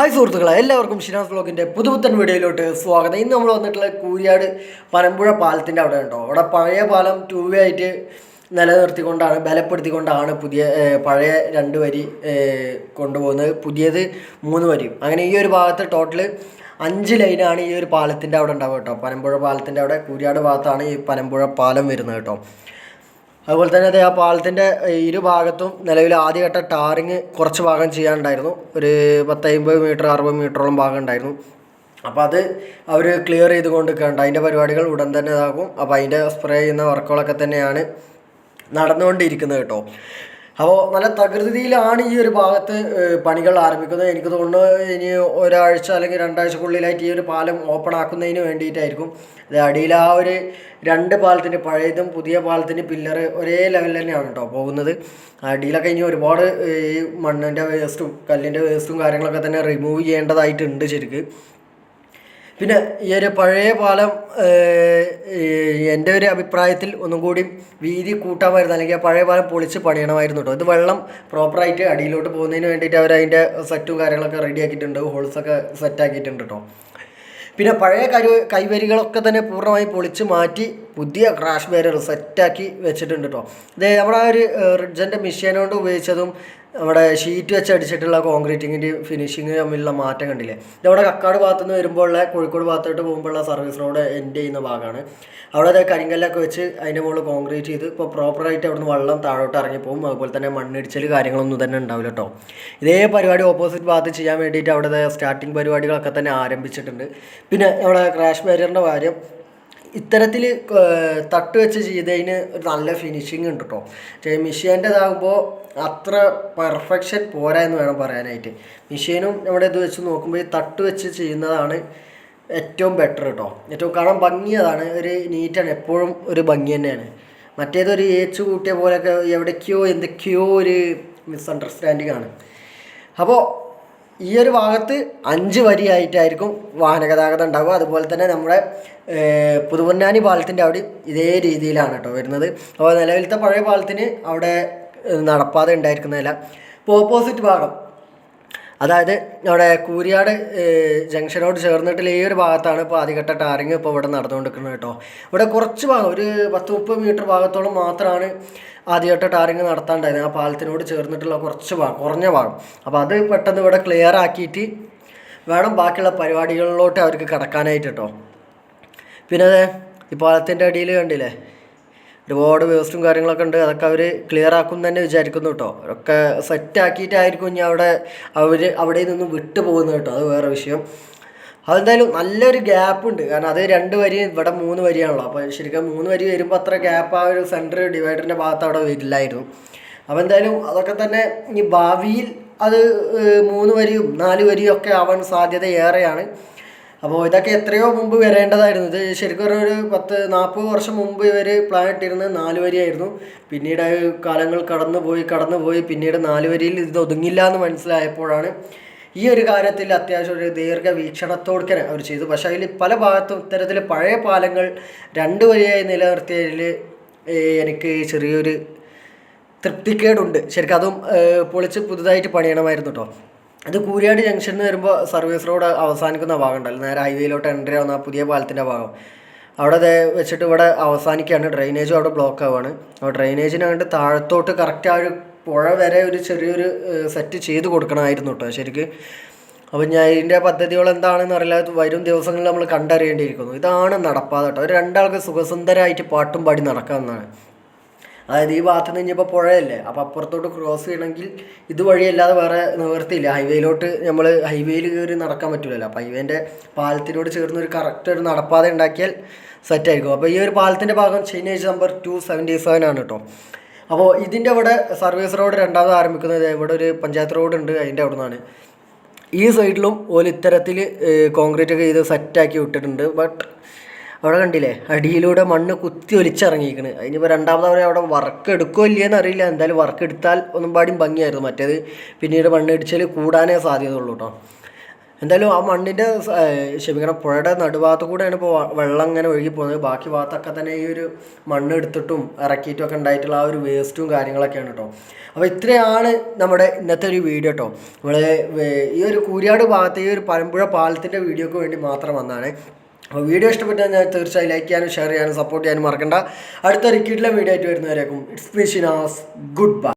Hi സുഹൃത്തുക്കളെ എല്ലാവർക്കും ഷിനാസ് ബ്ലോഗിന്റെ പുതുപുത്തൻ വീഡിയോയിലോട്ട് സ്വാഗതം. ഇന്ന് നമ്മൾ വന്നിട്ടുള്ള കൂരിയാട് പനമ്പുഴ പാലത്തിന്റെ അവിടെ ഉണ്ടോ? അവിടെ പഴയ പാലം ടൂ വേ ആയിട്ട് നിലനിർത്തിക്കൊണ്ടാണ് ബലപ്പെടുത്തിക്കൊണ്ടാണ് പുതിയ പഴയ രണ്ട് വരി കൊണ്ടുപോകുന്നത്. പുതിയത് മൂന്ന് വരിയും. അങ്ങനെ ഈ ഒരു ഭാഗത്ത് ടോട്ടൽ അഞ്ച് ലൈനാണ് ഈ ഒരു പാലത്തിന്റെ അവിടെ ഉണ്ടാവുക കേട്ടോ. പനമ്പുഴ പാലത്തിന്റെ അവിടെ കൂരിയാട് ഭാഗത്താണ് ഈ പനമ്പുഴ പാലം വരുന്നത് കേട്ടോ. അതുപോലെ തന്നെ അതേ ആ പാലത്തിന്റെ ഇരുഭാഗത്തും നിലവിൽ ആദ്യഘട്ട ടാറിങ് കുറച്ച് ഭാഗം ചെയ്യാനുണ്ടായിരുന്നു. ഒരു പത്തമ്പത് മീറ്റർ അറുപത് മീറ്ററോളം ഭാഗം ഉണ്ടായിരുന്നു. അപ്പോൾ അത് അവർ ക്ലിയർ ചെയ്ത് കൊണ്ടിരിക്കുന്നുണ്ട് അതിന്റെ പരിപാടികൾ ഉടൻ തന്നെ ഇതാകും. അപ്പോൾ അതിന്റെ സ്പ്രേ ചെയ്യുന്ന വർക്കുകളൊക്കെ തന്നെയാണ് നടന്നുകൊണ്ടിരിക്കുന്നത് കേട്ടോ. അപ്പോൾ നല്ല തകൃതിയിലാണ് ഈ ഒരു ഭാഗത്ത് പണികൾ ആരംഭിക്കുന്നത്. എനിക്ക് തോന്നുന്നു ഇനി ഒരാഴ്ച അല്ലെങ്കിൽ രണ്ടാഴ്ചക്കുള്ളിലായിട്ട് ഈ ഒരു പാലം ഓപ്പൺ ആക്കുന്നതിന് വേണ്ടിയിട്ടായിരിക്കും. അത് അടിയിൽ ആ ഒരു രണ്ട് പാലത്തിന്റെ പഴയതും പുതിയ പാലത്തിന്റെ പില്ലർ ഒരേ ലെവലിൽ തന്നെയാണ് കേട്ടോ പോകുന്നത്. അടിയിലൊക്കെ ഇനി ഒരുപാട് ഈ മണ്ണിന്റെ വേസ്റ്റും കല്ലിന്റെ വേസ്റ്റും കാര്യങ്ങളൊക്കെ തന്നെ റിമൂവ് ചെയ്യേണ്ടതായിട്ടുണ്ട് ശരിക്ക്. പിന്നെ ഈ ഒരു പഴയ പാലം എന്റെ ഒരു അഭിപ്രായത്തിൽ ഒന്നും കൂടി വീതി കൂട്ടാമായിരുന്നു അല്ലെങ്കിൽ ആ പഴയ പാലം പൊളിച്ച് പണിയണമായിരുന്നു കേട്ടോ ഇത് വെള്ളം പ്രോപ്പറായിട്ട് അടിയിലോട്ട് പോകുന്നതിന് വേണ്ടിയിട്ട് അവർ അതിന്റെ സെറ്റും കാര്യങ്ങളൊക്കെ റെഡിയാക്കിയിട്ടുണ്ട് ഹോൾസൊക്കെ സെറ്റ് ആക്കിയിട്ടുണ്ട് കേട്ടോ പിന്നെ പഴയ കരു കൈവരികളൊക്കെ തന്നെ പൂർണമായി പൊളിച്ച് മാറ്റി പുതിയ ക്രാഷ് ബാരിയർ സെറ്റാക്കി വെച്ചിട്ടുണ്ട് കേട്ടോ ഇത് നമ്മുടെ ഒരു റിഡ്ജന്റെ മെഷീനോണ്ട് ഉപയോഗിച്ചതും നമ്മുടെ ഷീറ്റ് വെച്ച് അടിച്ചിട്ടുള്ള കോൺക്രീറ്റിങ്ങിന്റെ ഫിനിഷിങ് തമ്മിലുള്ള മാറ്റം കണ്ടില്ലേ? ഇതവിടെ കക്കാട് ഭാഗത്തു നിന്ന് വരുമ്പോഴുള്ള കോഴിക്കോട് ഭാഗത്തോട്ട് പോകുമ്പോഴുള്ള സർവീസ് റോഡ് എൻഡ് ചെയ്യുന്ന ഭാഗമാണ്. അവിടെ അത് കരിങ്കല്ലൊക്കെ വെച്ച് അതിന്റെ മുകളിൽ കോൺക്രീറ്റ് ചെയ്ത് ഇപ്പോൾ പ്രോപ്പറായിട്ട് അവിടുന്ന് വെള്ളം താഴോട്ട് ഇറങ്ങിപ്പോകും അതുപോലെ തന്നെ മണ്ണിടിച്ചൽ കാര്യങ്ങളൊന്നും തന്നെ ഉണ്ടാവില്ല കേട്ടോ ഇതേ പരിപാടി ഓപ്പോസിറ്റ് ഭാഗത്ത് ചെയ്യാൻ വേണ്ടിയിട്ട് അവിടെ സ്റ്റാർട്ടിങ് പരിപാടികളൊക്കെ തന്നെ ആരംഭിച്ചിട്ടുണ്ട്. പിന്നെ നമ്മുടെ ക്രാഷ് ബാരിയറിന്റെ കാര്യം ഇത്തരത്തിൽ തട്ട് വെച്ച് ചെയ്തതിന് ഒരു നല്ല ഫിനിഷിങ് ഉണ്ട് കേട്ടോ പക്ഷേ മിഷീന്റെതാകുമ്പോൾ അത്ര പെർഫെക്ഷൻ പോരാ എന്ന് വേണം പറയാനായിട്ട്. മെഷീനും നമ്മുടെ ഇത് വെച്ച് നോക്കുമ്പോൾ ഈ തട്ട് വെച്ച് ചെയ്യുന്നതാണ് ഏറ്റവും ബെറ്റർ കേട്ടോ ഏറ്റവും കാണാൻ ഭംഗിയതാണ്. ഒരു നീറ്റാണ് എപ്പോഴും ഒരു ഭംഗി തന്നെയാണ്. മറ്റേതൊരു ഏച്ചു കൂട്ടിയ പോലെയൊക്കെ എവിടേക്കോ എന്തൊക്കെയോ ഒരു മിസ്അണ്ടർസ്റ്റാൻഡിങ് ആണ്. അപ്പോൾ ഈ ഒരു ഭാഗത്ത് അഞ്ച് വരിയായിട്ടായിരിക്കും വാഹന ഗതാഗതം ഉണ്ടാവുക. അതുപോലെ തന്നെ നമ്മുടെ പുതുപൊന്നാനി പാലത്തിന്റെ അവിടെ ഇതേ രീതിയിലാണ് കേട്ടോ വരുന്നത്. അപ്പോൾ നിലവിലത്തെ പഴയ പാലത്തിന് അവിടെ നടപ്പാത ഉണ്ടായിരിക്കുന്നതല്ല. ഇപ്പോൾ ഓപ്പോസിറ്റ് ഭാഗം. അതായത് നമ്മുടെ കൂരിയാട് ജംഗ്ഷനോട് ചേർന്നിട്ടുള്ള ഈ ഒരു ഭാഗത്താണ് ഇപ്പോൾ ആദ്യഘട്ട ടാറിങ് ഇപ്പോൾ ഇവിടെ നടന്നുകൊണ്ടിരിക്കുന്നത് കേട്ടോ. ഇവിടെ കുറച്ച് ഭാഗം ഒരു പത്ത് മുപ്പത് മീറ്റർ ഭാഗത്തോളം മാത്രമാണ് ആദ്യഘട്ട ടാറിങ് നടത്താണ്ടായിരുന്നത് ആ പാലത്തിനോട് ചേർന്നിട്ടുള്ള കുറച്ച് ഭാഗം കുറഞ്ഞ ഭാഗം. അപ്പോൾ അത് പെട്ടെന്ന് ഇവിടെ ക്ലിയർ ആക്കിയിട്ട് വേണം ബാക്കിയുള്ള പരിപാടികളിലോട്ട് അവർക്ക് കടക്കാനായിട്ട് കേട്ടോ. പിന്നെ ഈ പാലത്തിന്റെ അടിയിൽ കണ്ടില്ലേ? ഒരുപാട് വേസ്റ്റും കാര്യങ്ങളൊക്കെ ഉണ്ട്. അതൊക്കെ അവർ ക്ലിയർ ആക്കും തന്നെ വിചാരിക്കുന്നു കേട്ടോ ഒക്കെ സെറ്റ് ആക്കിയിട്ടായിരിക്കും ഇനി അവിടെ അവർ അവിടെ നിന്ന് വിട്ടു പോകുന്നത് കേട്ടോ അത് വേറെ വിഷയം. അതെന്തായാലും നല്ലൊരു ഗ്യാപ്പ് ഉണ്ട്. കാരണം അത് രണ്ട് വരി ഇവിടെ മൂന്ന് വരിയാണല്ലോ. അപ്പോൾ ശരിക്കും മൂന്ന് വരി വരുമ്പോൾ അത്ര ഗ്യാപ്പ് ആ ഒരു സെന്റർ ഡിവൈഡറിന്റെ ഭാഗത്ത് അവിടെ വരില്ലായിരുന്നു. അപ്പോൾ എന്തായാലും അതൊക്കെ തന്നെ ഈ ഭാവിയിൽ അത് മൂന്ന് വരിയും നാല് വരിയും ഒക്കെ ആവാൻ സാധ്യത ഏറെയാണ്. അപ്പോൾ ഇതൊക്കെ എത്രയോ മുമ്പ് വരേണ്ടതായിരുന്നു. ഇത് ശരിക്കും പറഞ്ഞാൽ ഒരു പത്ത് നാൽപ്പത് വർഷം മുമ്പ് ഇവർ പ്ലാൻ ഇട്ടിരുന്നത് നാല് വരിയായിരുന്നു. പിന്നീട് കാലങ്ങൾ കടന്നുപോയി കടന്നുപോയി. കടന്നു പോയി പിന്നീട് നാല് വരിയിൽ ഇത് ഒതുങ്ങില്ല എന്ന് മനസ്സിലായപ്പോഴാണ് ഈ ഒരു കാര്യത്തിൽ അത്യാവശ്യം ഒരു ദീർഘ വീക്ഷണത്തോടെ അവർ ചെയ്തു. പക്ഷേ അതിൽ പല ഭാഗത്തും ഇത്തരത്തിൽ പഴയ പാലങ്ങൾ രണ്ട് വരിയായി നിലനിർത്തിയതിൽ എനിക്ക് ചെറിയൊരു തൃപ്തിക്കേടുണ്ട്. ശരിക്കും അതും പൊളിച്ച് പുതുതായിട്ട് പണിയണമായിരുന്നു കേട്ടോ അത് കൂരിയാട് ജംഗ്ഷനിൽ വരുമ്പോൾ സർവീസ് റോഡ് അവസാനിക്കുന്ന ഭാഗം ഉണ്ടല്ലോ നേരെ ഹൈവേയിലോട്ട് എൻട്രി ആവുന്ന ആ പുതിയ പാലത്തിന്റെ ഭാഗം. അവിടെ അതേ വെച്ചിട്ട് ഇവിടെ അവസാനിക്കുകയാണ് ഡ്രെയിനേജും അവിടെ ബ്ലോക്ക് ആവുകയാണ് അപ്പോൾ ഡ്രെയിനേജിന് അങ്ങോട്ട് താഴത്തോട്ട് കറക്റ്റ് ആ ഒരു പുഴ വരെ ഒരു ചെറിയൊരു സെറ്റ് ചെയ്ത് കൊടുക്കണമായിരുന്നു കേട്ടോ ശരിക്ക്. അപ്പോൾ ഞാൻ ഇതിന്റെ പദ്ധതികൾ എന്താണെന്ന് അറിയില്ല. വരും ദിവസങ്ങളിൽ നമ്മൾ കണ്ടറിയേണ്ടിയിരിക്കുന്നു. ഇതാണ് നടപ്പാതെ കേട്ടോ ഒരു രണ്ടാൾക്ക് സുഖസുന്ദരമായിട്ട് പാട്ടും പാടി നടക്കാമെന്നാണ് അതായത് ഈ ഭാഗത്ത് നിന്ന് ഇനിയിപ്പോൾ പുഴയല്ലേ? അപ്പോൾ അപ്പുറത്തോട്ട് ക്രോസ് ചെയ്യണമെങ്കിൽ ഇതുവഴിയല്ലാതെ വേറെ നിവർത്തിയില്ല. ഹൈവേയിലോട്ട് നമ്മൾ ഹൈവേയിൽ കയറി നടക്കാൻ പറ്റില്ലല്ലോ അപ്പോൾ ഹൈവേന്റെ പാലത്തിനോട് ചേർന്ന് ഒരു കറക്റ്റ് ഒരു നടപ്പാത ഉണ്ടാക്കിയാൽ സെറ്റായിരിക്കും അപ്പോൾ ഈ ഒരു പാലത്തിന്റെ ഭാഗം chainage number two seventy seven ആണ് കേട്ടോ അപ്പോൾ ഇതിന്റെ അവിടെ സർവീസ് റോഡ് രണ്ടാമത് ആരംഭിക്കുന്നത് ഇവിടെ ഒരു പഞ്ചായത്ത് റോഡ് ഉണ്ട് അതിന്റെ അവിടെ നിന്നാണ് ഈ സൈഡിലും ഓൽ ഇത്തരത്തിൽ കോൺക്രീറ്റ് ഒക്കെ ചെയ്ത് സെറ്റാക്കി വിട്ടിട്ടുണ്ട്. ബട്ട് അവിടെ കണ്ടില്ലേ? അടിയിലൂടെ മണ്ണ് കുത്തി ഒലിച്ചിറങ്ങിയിരിക്കണ്. അതിനിപ്പോൾ രണ്ടാമത് അവർ അവിടെ വർക്ക് എടുക്കുമോ ഇല്ലയെന്ന് അറിയില്ല. എന്തായാലും വർക്ക് എടുത്താൽ ഒന്നും പാടിയും ഭംഗിയായിരുന്നു. മറ്റേത് പിന്നീട് മണ്ണ് ഇടിച്ചാൽ കൂടാനേ സാധ്യതയുള്ളൂ കേട്ടോ എന്തായാലും ആ മണ്ണിന്റെ ക്ഷമിക്കണം പുഴയുടെ നടുഭാഗത്ത് കൂടെയാണ് ഇപ്പോൾ വെള്ളം ഇങ്ങനെ ഒഴുകി പോകുന്നത്. ബാക്കി ഭാഗത്തൊക്കെ തന്നെ ഈ ഒരു മണ്ണ് എടുത്തിട്ടും ഇറക്കിയിട്ടും ഒക്കെ ഉണ്ടായിട്ടുള്ള ആ ഒരു വേസ്റ്റും കാര്യങ്ങളൊക്കെയാണ് കേട്ടോ അപ്പോൾ ഇത്രയാണ് നമ്മുടെ ഇന്നത്തെ ഒരു വീഡിയോ കേട്ടോ നമ്മൾ ഈ ഒരു കൂരിയാട് ഭാഗത്ത് ഈ ഒരു പരമ്പുഴ പാലത്തിന്റെ വീഡിയോക്ക് വേണ്ടി മാത്രം വന്നതാണ്. അപ്പോൾ വീഡിയോ ഇഷ്ടപ്പെട്ടാൽ ഞാൻ തീർച്ചയായും ലൈക്ക് ചെയ്യാനും ഷെയർ ചെയ്യാനും സപ്പോർട്ട് ചെയ്യാനും മറക്കണ്ട. അടുത്ത റിക്കീട്ടിലെ വീഡിയോ ആയിട്ട് വരുന്നവരേക്കും it's me Shinas good bye